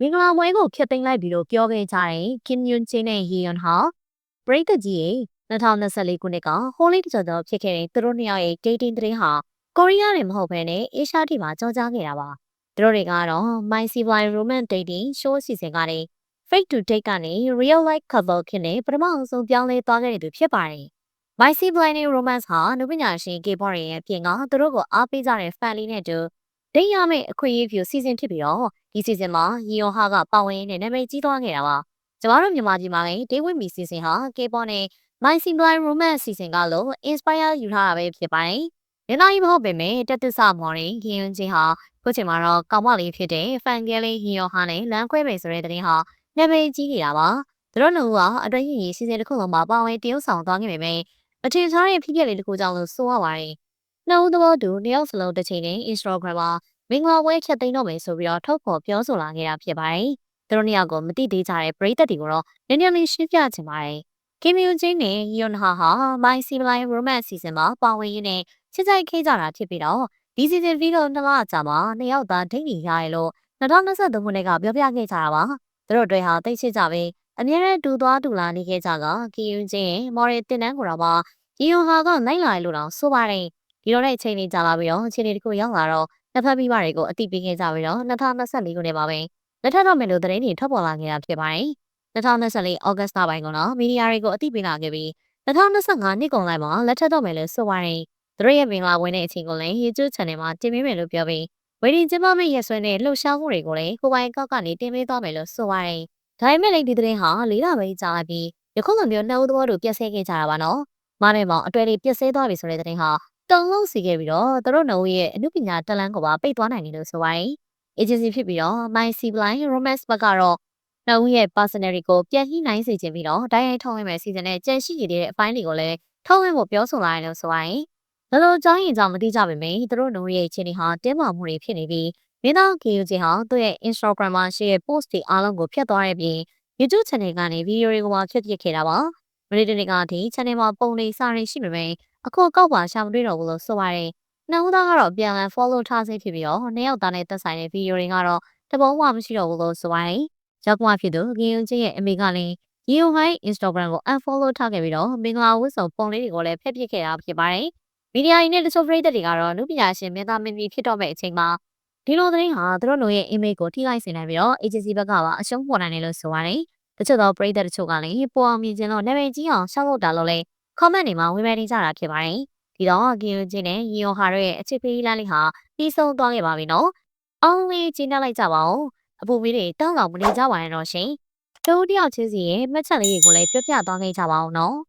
မင်္ဂလာပွဲကိုဖျက်သိမ်းလိုက်ပြီလို့ပြောခဲ့ကြတဲ့ Kim Yoon Jae နဲ့ Hee Yeon ဟာပရိသတ်ကြီးရဲ့2024ခုနှစ်ကဟိုလီတကျော်ကျော်ဖြစ်ခဲ့တဲ့သူတို့နှစ်ယောက်ရဲ့ dating သတင်းဟာကိုရီးယားနဲ့မဟုတ်ဘဲနဲ့အေရှားတီမှာကြော်ကြားခဲ့တာပါသူတို့တွေကတော့ My Civil Romance Dating Show အစီအစဉ်ကနေ Fake to Date ကနေ Real Life Couple ဖြစ်နေပထမအဆုံးပြောင်းလဲသွားခဲ့တဲ့သူဖြစ်ပါတယ် My Civil Romance ဟာနုပညာရှင် K-pop တွေရဲ့ပြင်ကသူတို့ကိုအားပေးကြတဲ့ fan လေးနဲ့တူ ဒိတ်ရမယ့်အခွင့်အရေးဖြူစီစဉ်ဖြစ်ပြီးတော့ဒီစီစဉ်မှာရီယွန်ဟာကပါဝင်နေတဲ့နာမည်ကြီးသွားခဲ့တာပါကျမတို့မြန်မာပြည်မှာလည်းဒေးဝိမီစီစဉ်ဟာ K-pop နဲ့ My Simple Romance စီစဉ်ကလို့ inspire ယူထားတာပဲဖြစ်ပါတယ်။လက်နိုင်မဟုတ်ပေမဲ့တက်သစ္စာမော်ရင်ခင်ယွန်းချင်းဟာခုချိန်မှာတော့ကောင်မလေးဖြစ်တဲ့ fan ကလေးရီယွန်ဟာနဲ့လမ်းခွဲပဲဆိုတဲ့တဲ့တင်ဟာနာမည်ကြီးနေတာပါ။သူတို့နှစ်ဦးကအတွင်းရင်စီစဉ်တစ်ခုလုံးမှာပါဝင်တရုပ်ဆောင်သွားခဲ့ပေမဲ့အထင်ရှားတဲ့ဖြစ်ပျက်လေးတစ်ခုကြောင့်လို့ဆိုရပါတယ်။ နှစ်ဦးသဘောတူနှစ်ယောက်စလုံးတစ်ချိန်နဲ့ Instagram မှာမင်္ဂလာပွဲချက်သိမ်းတော့မယ်ဆိုပြီးတော့ထုတ်ဖော်ပြောဆိုလာခဲ့တာဖြစ်ပါတယ်။သူတို့နှစ်ယောက်ကိုမတိသေးကြတဲ့ပရိသတ်တွေကိုတော့နည်းနည်းလေးရှင်းပြချင်ပါတယ်။ကင်မယူဂျင်းနဲ့ယွန်ဟာဟာ My Civil Romance Season မှာပါဝင်ရင်းနဲ့ချစ်ကြိုက်ခဲ့ကြတာဖြစ်ပြီးတော့ဒီ season ပြီးတော့နှစ်လအကြာမှာနှစ်ယောက်သားဒိတ်နေရရလို့2023ခုနှစ်ကပြောပြခဲ့ကြတာပါ။သူတို့တွေဟာတိတ်ချစ်ကြပဲအမြဲတမ်းတူသွားတူလာနေခဲ့ကြကကင်ယူဂျင်းရဲ့မော်ရီတင်တန်းကိုတော့မှယွန်ဟာကနိုင်လာလို့တော့ဆိုပါတယ်။ ဒီတော့တဲ့အချိန်လေးကြာလာပြီးတော့အချိန်လေးတစ်ခုရောက်လာတော့နှစ်ဖက်မိဘတွေကိုအတိပေးခဲ့ကြပြီးတော့2024ခုနှစ်မှာပဲလက်ထပ်တော့မယ်လို့သတင်းတွေထွက်ပေါ်လာခဲ့တာဖြစ်ပါတယ်။2024ဩဂတ်စ်လပိုင်းကတော့မီဒီယာတွေကိုအတိပေးလာခဲ့ပြီး2025နှစ်ကုန်လိုက်မှာလက်ထပ်တော့မယ်လို့ဆိုပါတယ်။သူတို့ရဲ့မင်္ဂလာပွဲတဲ့အချိန်ကိုလည်း YouTube channel မှာတင်ပေးမယ်လို့ပြောပြီးဝေဒီကျမမယ့်ရက်စွဲနဲ့လှုပ်ရှားမှုတွေကိုလည်းကိုပိုင်ကောက်ကနေတင်ပေးသွားမယ်လို့ဆိုပါတယ်။ဒါပေမဲ့လည်းဒီသတင်းဟာလေးလပဲကြာလာပြီးယခုလိုမျိုးနှုတ်သဘောတို့ပြည့်စဲခဲ့ကြတာပါနော်။မားနဲ့မောင်အတွေ့အကြုံပြည့်စဲသွားပြီဆိုတဲ့သတင်းဟာ တုံလုံးစီခဲ့ပြီးတော့သူတို့နှုတ်ရဲ့အမှုပညာတက်လန်းကိုပါပိတ်သွားနိုင်တယ်လို့ဆိုပါတယ်။ agency ဖြစ်ပြီးတော့ My Civil Romance ဘက်ကတော့နှုတ်ရဲ့ personality ကိုပြန်ညှိနှိုင်းစေခြင်းပြီးတော့တိုင်းရိုက်ထုတ်ဝေမယ့် season နဲ့ကြန့်ရှိနေတဲ့အပိုင်းတွေကိုလည်းထုတ်ဝေဖို့ပြောဆိုလာတယ်လို့ဆိုပါတယ်။ဒါလိုကြောင်းရင်ကြောင့်မသိကြပါမယ်။သူတို့နှုတ်ရဲ့အခြေအနေဟာတင်းမာမှုတွေဖြစ်နေပြီးမင်းသား KUJ ဟာသူ့ရဲ့ Instagram မှာရှိတဲ့ post တွေအားလုံးကိုဖျက်သွားတဲ့ပြင် YouTube channel ကနေဗီဒီယိုတွေကိုပါဖျက်ပစ်ခဲ့တာပါ။မနေ့တနေ့ကဒီ channel မှာပုံလေးစာရင်းရှိပေမဲ့ အခုကောက်ပါရှာမတွေ့တော့ဘူးလို့ဆိုပါတယ်။နှစ်ဦးသားကတော့ပြန်လည် follow ထားစေဖြစ်ပြီးတော့နှစ်ယောက်သားနဲ့သက်ဆိုင်တဲ့ဗီဒီယိုတွေကတော့တပုံမှမရှိတော့ဘူးလို့ဆိုပါတယ်။ရောက်မှဖြစ်သူဂင်ယုံချင်းရဲ့အမေကလည်းဂင်ယုံဟိုင်း Instagram ကို unfollow ထားခဲ့ပြီးတော့မင်္ဂလာဝတ်ဆောင်ပုံလေးတွေကိုလည်းဖျက်ပစ်ခဲ့တာဖြစ်ပါတယ်။မီဒီယာရင်းနဲ့တချို့ပရိသတ်တွေကတော့လူပညာရှင်မင်းသားမင်းကြီးဖြစ်တော့မယ့်အချိန်မှာဒီလိုသတင်းဟာသူတို့ရဲ့ image ကိုထိခိုက်စေနိုင်ပြီးတော့ agency ဘက်ကပါအရှုံးပေါ်နိုင်တယ်လို့ဆိုပါတယ်။တချို့သောပရိသတ်တချို့ကလည်းပေါ်အောင်မြင်ခြင်းလို့နာမည်ကြီးအောင်ရှောက်လို့တာလို့လဲ comment တွေမှာဝေဖန်နေကြတာဖြစ်ပါတယ်။ဒီတော့ကင်ယိုဂျင်းနဲ့ရီယွန်ဟာတို့ရဲ့အချစ်ပေးလမ်းလေးဟာပြီးဆုံးသွားခဲ့ပါပြီနော်။အောင်လေးကျင်းနှက်လိုက်ကြပါဦး။အပူမီးတွေတောင်းလောင်မနေကြပါနဲ့တော့ရှင်။တို့တယောက်ချင်းစီရဲ့မှတ်ချက်လေးတွေကိုလည်းပြောပြသွားခဲ့ကြပါဦးနော်။